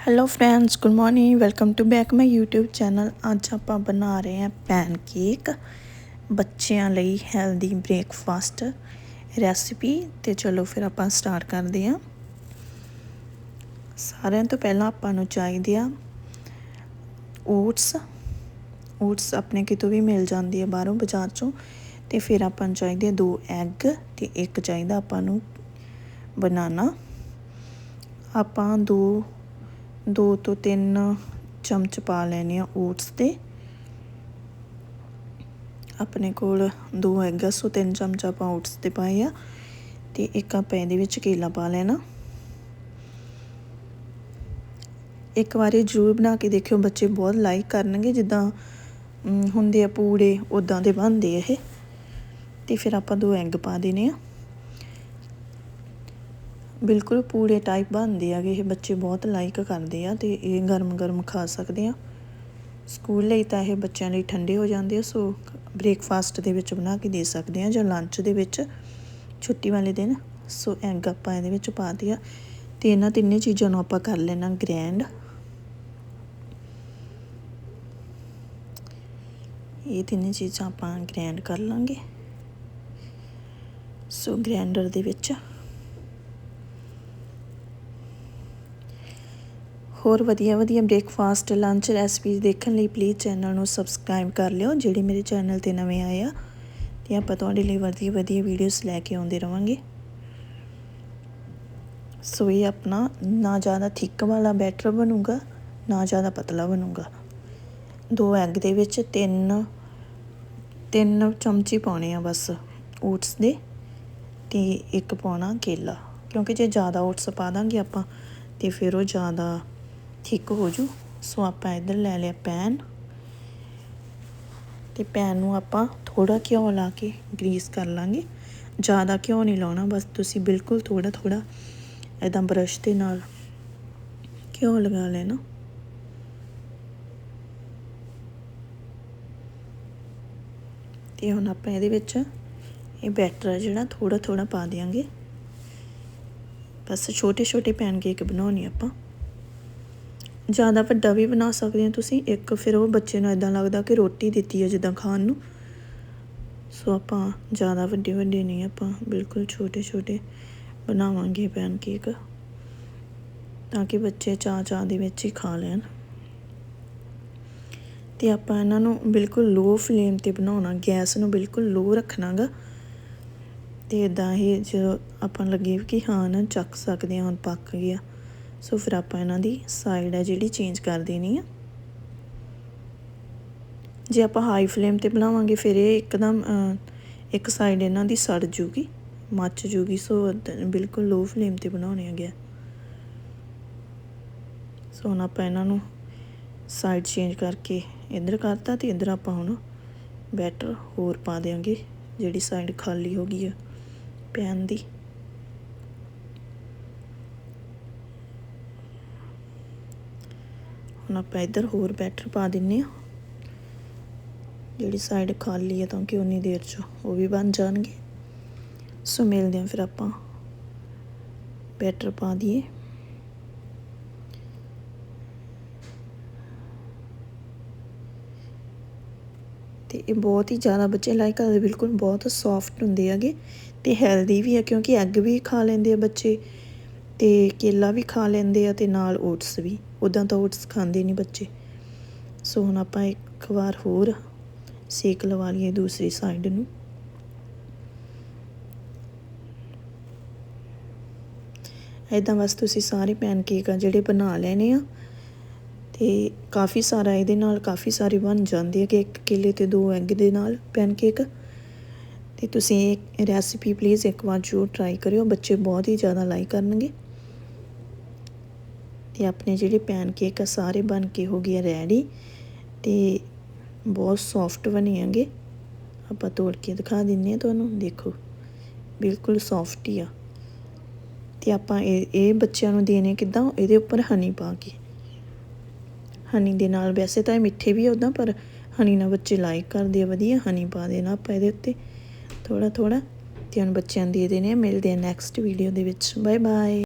Hello friends good morning welcome to back my YouTube channel ਅੱਜ ਆਪਾਂ ਬਣਾ ਰਹੇ ਹਾਂ ਪੈਨ ਕੇਕ ਬੱਚਿਆਂ ਲਈ ਹੈਲਦੀ ਬ੍ਰੇਕਫਾਸਟ ਰੈਸਿਪੀ ਤੇ ਚਲੋ ਫਿਰ ਆਪਾਂ ਸਟਾਰਟ ਕਰਦੇ ਹਾਂ। ਸਾਰਿਆਂ ਤੋਂ ਪਹਿਲਾਂ ਆਪਾਂ ਨੂੰ ਚਾਹੀਦੇ ਆ ਓਟਸ ਓਟਸ ਆਪਣੇ ਕਿਤੋਂ ਵੀ ਮਿਲ ਜਾਂਦੀ ਹੈ ਬਾਹਰੋਂ ਬਾਜ਼ਾਰ ਚੋਂ। ਤੇ ਫਿਰ ਆਪਾਂ ਨੂੰ ਚਾਹੀਦੇ ਆ ਦੋ ਐਗ ਤੇ ਇੱਕ ਚਾਹੀਦਾ ਆਪਾਂ ਨੂੰ ਬਨਾਨਾ ਆਪਾਂ ਦੋ ਦੋ ਤੋਂ ਤਿੰਨ ਚਮਚ ਪਾ ਲੈਣੇ ਆ ਓਟਸ ਦੇ ਆਪਣੇ ਕੋਲ ਦੋ ਐਗ ਸੋ ਤਿੰਨ ਚਮਚ ਆਪਾਂ ਓਟਸ ਦੇ ਪਾਏ ਆ ਤੇ ਇੱਕ ਆਪਾਂ ਇਹਦੇ ਵਿੱਚ ਕੇਲਾ ਪਾ ਲੈਣਾ। ਇੱਕ ਵਾਰੀ ਜ਼ਰੂਰ ਬਣਾ ਕੇ ਦੇਖਿਓ, ਬੱਚੇ ਬਹੁਤ ਲਾਈਕ ਕਰਨਗੇ ਜਿੱਦਾਂ ਹੁੰਦੇ ਆ ਪੂੜੇ ਉਦਾਂ ਦੇ ਬਣਦੇ ਇਹ। ਤੇ ਫਿਰ ਆਪਾਂ ਦੋ ਐਗ ਪਾ ਦੇਣੇ ਆ। ਬਿਲਕੁਲ ਪੂੜੇ ਟਾਈਪ ਬਣਦੇ ਆਗੇ ਇਹ ਬੱਚੇ ਬਹੁਤ ਲਾਈਕ ਕਰਦੇ ਆ ਤੇ ਇਹ ਗਰਮ ਗਰਮ ਖਾ ਸਕਦੇ ਆ। ਸਕੂਲ ਲਈ ਤਾਂ ਇਹ ਬੱਚਿਆਂ ਲਈ ਠੰਡੇ ਹੋ ਜਾਂਦੇ ਆ, ਸੋ ਬ੍ਰੇਕਫਾਸਟ ਦੇ ਵਿੱਚ ਬਣਾ ਕੇ ਦੇ ਸਕਦੇ ਆ ਜਾਂ ਲੰਚ ਦੇ ਵਿੱਚ, ਛੁੱਟੀ ਵਾਲੇ ਦਿਨ। ਸੋ ਐਗ ਆਪਾਂ ਇਹਦੇ ਵਿੱਚ ਪਾ ਦਿਆ ਤੇ ਇਹਨਾਂ ਤਿੰਨੇ ਚੀਜ਼ਾਂ ਨੂੰ ਆਪਾਂ ਕਰ ਲੈਣਾ ਗ੍ਰੈਂਡ ਇਹ ਤਿੰਨੇ ਚੀਜ਼ਾਂ ਆਪਾਂ ਗ੍ਰੈਂਡ ਕਰ ਲਾਂਗੇ। ਸੋ ਗ੍ਰੈਂਡਰ ਦੇ ਵਿੱਚ ਹੋਰ ਵਧੀਆ ਵਧੀਆ ਬ੍ਰੇਕਫਾਸਟ ਲੰਚ ਰੈਸਪੀਜ਼ ਦੇਖਣ ਲਈ ਪਲੀਜ਼ ਚੈਨਲ ਨੂੰ ਸਬਸਕ੍ਰਾਈਬ ਕਰ ਲਿਓ, ਜਿਹੜੇ ਮੇਰੇ ਚੈਨਲ ਤੇ ਨਵੇਂ ਆਏ ਆ। ਤੇ ਆਪਾਂ ਤੁਹਾਡੇ ਲਈ ਵਧੀਆ ਵਧੀਆ ਵੀਡੀਓਜ਼ ਲੈ ਕੇ ਆਉਂਦੇ ਰਵਾਂਗੇ। ਸੋ ਇਹ ਆਪਣਾ ਨਾ ਜ਼ਿਆਦਾ ਥਿੱਕ ਵਾਲਾ ਬੈਟਰ ਬਣੂਗਾ, ਨਾ ਜ਼ਿਆਦਾ ਪਤਲਾ ਬਣੂਗਾ। ਦੋ ਐਗ ਦੇ ਵਿੱਚ ਤਿੰਨ ਤਿੰਨ ਚਮਚੀ ਪਾਉਣੇ ਆ ਬਸ ਓਟਸ ਦੇ ਤੇ ਇੱਕ ਪਾਉਣਾ ਕੇਲਾ। ਕਿਉਂਕਿ ਜੇ ਜ਼ਿਆਦਾ ਓਟਸ ਪਾ ਦਾਂਗੇ ਆਪਾਂ ਤੇ ਫਿਰ ਉਹ ਜ਼ਿਆਦਾ ਠੀਕ ਹੋ ਜੂ। ਸੋ ਆਪਾਂ ਇਧਰ ਲੈ ਲਿਆ ਪੈਨ। ਤੇ ਪੈਨ ਨੂੰ ਆਪਾਂ ਥੋੜਾ ਘਿਓ ਲਾ ਕੇ ਗਰੀਸ ਕਰ ਲਾਂਗੇ। ਜ਼ਿਆਦਾ ਘਿਓ ਨਹੀਂ ਲਾਉਣਾ, ਬਸ ਤੁਸੀਂ ਬਿਲਕੁਲ ਥੋੜਾ ਥੋੜਾ ਇਦਾਂ ਬਰਸ਼ ਦੇ ਨਾਲ ਘਿਓ ਲਗਾ ਲੈਣਾ। ਤੇ ਹੁਣ ਆਪਾਂ ਇਹਦੇ ਵਿੱਚ ਇਹ ਬੈਟਰ ਜਿਹੜਾ ਥੋੜਾ ਥੋੜਾ ਪਾ ਦਿਆਂਗੇ। ਬਸ ਛੋਟੇ ਛੋਟੇ ਪੈਨ ਕੇਕ ਬਣਾਉਣੇ ਆਪਾਂ। ਜ਼ਿਆਦਾ ਵੱਡਾ ਵੀ ਬਣਾ ਸਕਦੇ ਹੋ ਤੁਸੀਂ। ਇੱਕ ਫਿਰ ਉਹ ਬੱਚੇ ਨੂੰ ਇਦਾਂ ਲੱਗਦਾ ਕਿ ਰੋਟੀ ਦਿੱਤੀ ਹੈ ਜਿੱਦਾਂ ਖਾਣ ਨੂੰ। ਸੋ ਆਪਾਂ ਜ਼ਿਆਦਾ ਵੱਡੇ ਵੱਡੇ ਨਹੀਂ, ਆਪਾਂ ਬਿਲਕੁਲ ਛੋਟੇ ਛੋਟੇ ਬਣਾਵਾਂਗੇ ਪੈਨਕੇਕ ਤਾਂ ਕਿ ਬੱਚੇ ਚਾਹ ਚਾਹ ਦੇ ਵਿੱਚ ਹੀ ਖਾ ਲੈਣ। ਤੇ ਆਪਾਂ ਇਹਨਾਂ ਨੂੰ ਬਿਲਕੁਲ ਲੋ ਫਲੇਮ ਤੇ ਬਣਾਉਣਾ। ਗੈਸ ਨੂੰ ਬਿਲਕੁਲ ਲੋ ਰੱਖਣਾਗਾ। ਤੇ ਇਦਾਂ ਹੀ ਜਦੋਂ ਆਪਾਂ ਲੱਗੇ ਕਿ ਹਾਂ ਨਾ ਚੱਕ ਸਕਦੇ ਹਾਂ, ਹੁਣ ਪੱਕ ਗਿਆ। ਸੋ ਫਿਰ ਆਪਾਂ ਇਹਨਾਂ ਦੀ ਸਾਈਡ ਹੈ ਜਿਹੜੀ ਚੇਂਜ ਕਰ ਦੇਣੀ ਆ। ਜੇ ਆਪਾਂ ਹਾਈ ਫਲੇਮ ਤੇ ਬਣਾਵਾਂਗੇ, ਫਿਰ ਇਹ ਇੱਕਦਮ ਇੱਕ ਸਾਈਡ ਇਹਨਾਂ ਦੀ ਸੜ ਜੂਗੀ, ਮੱਚ ਜੂਗੀ, ਸੋ ਬਿਲਕੁਲ ਲੋ ਫਲੇਮ ਤੇ ਬਣਾਉਣੇ ਆ। ਗਿਆ ਸੋ ਹੁਣ ਆਪਾਂ ਇਹਨਾਂ ਨੂੰ ਸਾਈਡ ਚੇਂਜ ਕਰਕੇ ਇੱਧਰ ਕਰਤਾ ਤੇ ਇੱਧਰ ਆਪਾਂ ਹੁਣ ਬੈਟਰ ਹੋਰ ਪਾ ਦੇਾਂਗੇ ਜਿਹੜੀ ਸਾਈਡ ਖਾਲੀ ਹੋ ਗਈ ਆ, ਪੈਨ ਦੀ। ਹੁਣ ਆਪਾਂ ਇੱਧਰ ਹੋਰ ਬੈਟਰ ਪਾ ਦਿੰਨੇ ਆ। ਜਿਹੜੀ ਸਾਈਡ ਖਾਲੀ ਹੈ ਤਾਂ ਕਿ ਉਨੀ ਦੇਰ ਚ? ਉਹ ਵੀ ਬਣ ਜਾਣਗੇ। ਸੋ ਮਿਲਦੇ ਹਾਂ ਫਿਰ ਆਪਾਂ। ਬੈਟਰ ਪਾ ਦਈਏ। ਤੇ ਇਹ ਬਹੁਤ ਹੀ ਜ਼ਿਆਦਾ ਬੱਚੇ ਲਾਈਕ ਕਰਦੇ, ਬਿਲਕੁਲ ਬਹੁਤ ਸੌਫਟ ਹੁੰਦੇ ਹੈਗੇ ਤੇ ਹੈਲਦੀ ਵੀ ਆ ਕਿਉਂਕਿ ਐਗ ਵੀ ਖਾ ਲੈਂਦੇ ਆ ਬੱਚੇ ਤੇ ਕੇਲਾ ਵੀ ਖਾ ਲੈਂਦੇ ਆ ਤੇ ਨਾਲ ਓਟਸ ਵੀ। ਉਦਾਂ ਤਾਂ ਓਟਸ ਖਾਂਦੇ ਨਹੀਂ ਬੱਚੇ। ਸੋ ਹੁਣ ਆਪਾਂ ਇੱਕ ਵਾਰ ਹੋਰ ਸੇਕ ਲਵਾ ਲਈਏ ਦੂਸਰੀ ਸਾਈਡ ਨੂੰ। ਇਦਾਂ ਬਸ ਤੁਸੀਂ ਸਾਰੇ ਪੈਨਕੇਕ ਆ ਜਿਹੜੇ ਬਣਾ ਲੈਣੇ ਆ, ਤੇ ਕਾਫੀ ਸਾਰਾ ਇਹਦੇ ਨਾਲ ਕਾਫੀ ਸਾਰੇ ਬਣ ਜਾਂਦੇ ਆ ਕਿ ਇੱਕ ਕਿਲੇ ਤੇ ਦੋ ਐਗ ਦੇ ਨਾਲ ਪੈਨਕੇਕ ਤੇ ਤੁਸੀਂ ਇਹ ਰੈਸਿਪੀ ਪਲੀਜ਼ ਇੱਕ ਵਾਰ ਜ਼ਰੂਰ ਟਰਾਈ ਕਰਿਓ, ਬੱਚੇ ਬਹੁਤ ਹੀ ਜ਼ਿਆਦਾ ਲਾਈਕ ਕਰਨਗੇ। ਤੇ ਆਪਣੇ ਜਿਹੜੇ ਪੈਨ ਕੇਕ ਆ, ਸਾਰੇ ਬਣ ਕੇ ਹੋ ਗਏ ਰੈਡੀ ਤੇ ਬਹੁਤ ਸੌਫਟ ਬਣੇ ਆਂਗੇ ਆਪਾਂ ਤੋੜ ਕੇ ਦਿਖਾ ਦਿੰਨੇ ਆ ਤੁਹਾਨੂੰ, ਦੇਖੋ, ਬਿਲਕੁਲ ਸੌਫਟ ਹੀ ਆ। ਤੇ ਆਪਾਂ ਇਹ ਇਹ ਬੱਚਿਆਂ ਨੂੰ ਦੇਣੇ ਕਿਦਾਂ? ਇਹਦੇ ਉੱਪਰ ਹਨੀ ਪਾ ਕੇ। ਹਨੀ ਦੇ ਨਾਲ ਵੈਸੇ ਤਾਂ ਇਹ ਮਿੱਠੇ ਵੀ ਆ ਉਦਾਂ ਪਰ ਹਨੀ ਨਾਲ ਬੱਚੇ ਲਾਈਕ ਕਰਦੇ ਆ, ਵਧੀਆ ਹਨੀ ਪਾ ਦੇਣਾ ਆਪਾਂ ਇਹਦੇ ਉੱਤੇ। ਥੋੜਾ ਥੋੜਾ ਤੇ ਹੁਣ ਬੱਚਿਆਂ ਦੇ ਦੇਣੇ ਮਿਲਦੇ ਆ ਨੈਕਸਟ ਵੀਡੀਓ ਦੇ ਵਿੱਚ। Bye bye